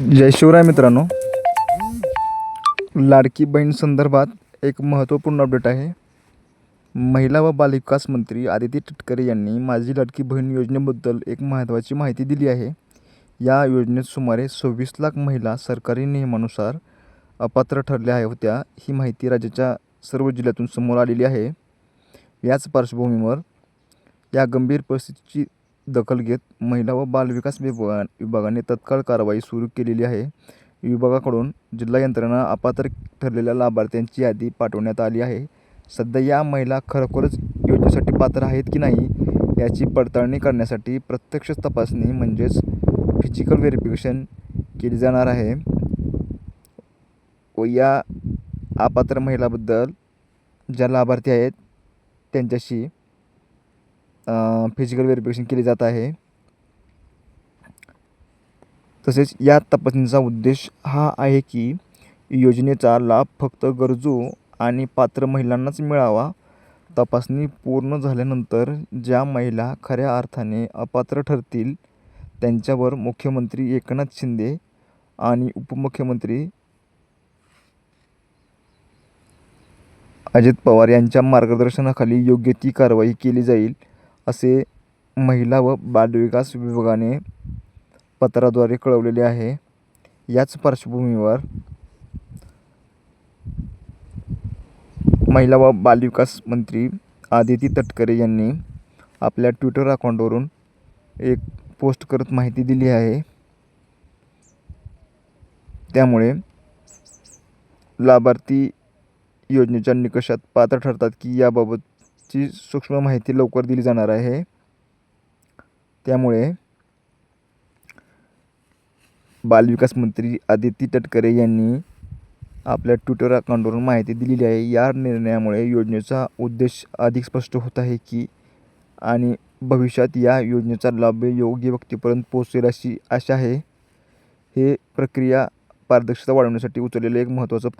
जय शिवराय मित्रांनो. लाडकी बहीण संदर्भात एक महत्त्वपूर्ण अपडेट आहे. महिला व बालविकास मंत्री आदिती तटकरे यांनी माझी लाडकी बहीण योजनेबद्दल एक महत्त्वाची माहिती दिली आहे. या योजनेत सुमारे सव्वीस लाख महिला सरकारी नियमानुसार अपात्र ठरल्या आहे होत्या ही माहिती राज्याच्या सर्व जिल्ह्यातून समोर आलेली आहे. याच पार्श्वभूमीवर या गंभीर परिस्थितीची दखल घेत महिला व बालविकास विभागा विभागाने तत्काळ कारवाई सुरू केलेली आहे. विभागाकडून जिल्हा यंत्रणा अपात्र ठरलेल्या लाभार्थ्यांची यादी पाठवण्यात आली आहे. सध्या या महिला खरोखरच योजनेसाठी पात्र आहेत की नाही याची पडताळणी करण्यासाठी प्रत्यक्ष तपासणी म्हणजेच फिजिकल व्हेरिफिकेशन केली जाणार आहे. व या अपात्र महिलाबद्दल ज्या लाभार्थी आहेत त्यांच्याशी फिजिकल व्हेरिफिकेशन केली जात आहे. तसेच या तपासणीचा उद्देश हा आहे की योजनेचा लाभ फक्त गरजू आणि पात्र महिलांनाच मिळावा. तपासणी पूर्ण झाल्यानंतर ज्या महिला खऱ्या अर्थाने अपात्र ठरतील त्यांच्यावर मुख्यमंत्री एकनाथ शिंदे आणि उपमुख्यमंत्री अजित पवार यांच्या मार्गदर्शनाखाली योग्य ती कारवाई केली जाईल. असे महिला व बालविकास विभागाने पत्राद्वारे कळवलेले आहे. याच पार्श्वभूमीवर महिला व बालविकास मंत्री आदिती तटकरे यांनी आपल्या ट्विटर अकाउंटवरून एक पोस्ट करत माहिती दिली आहे. त्यामुळे लाभार्थी योजनेच्या निकषात पात्र ठरतात की याबाबत ची सूक्ष्म माहिती लवकर दिली जाणार आहे. त्यामुळे बालविकास मंत्री आदिती तटकरे यांनी आपल्या ट्विटर अकाउंटवरून माहिती दिलेली आहे. या निर्णयामुळे योजनेचा उद्देश अधिक स्पष्ट होत आहे की आणि भविष्यात या योजनेचा लाभ योग्य व्यक्तीपर्यंत पोहोचेल अशी आशा आहे. हे प्रक्रिया पारदर्शकता वाढवण्यासाठी उचललेलं एक महत्त्वाचं पा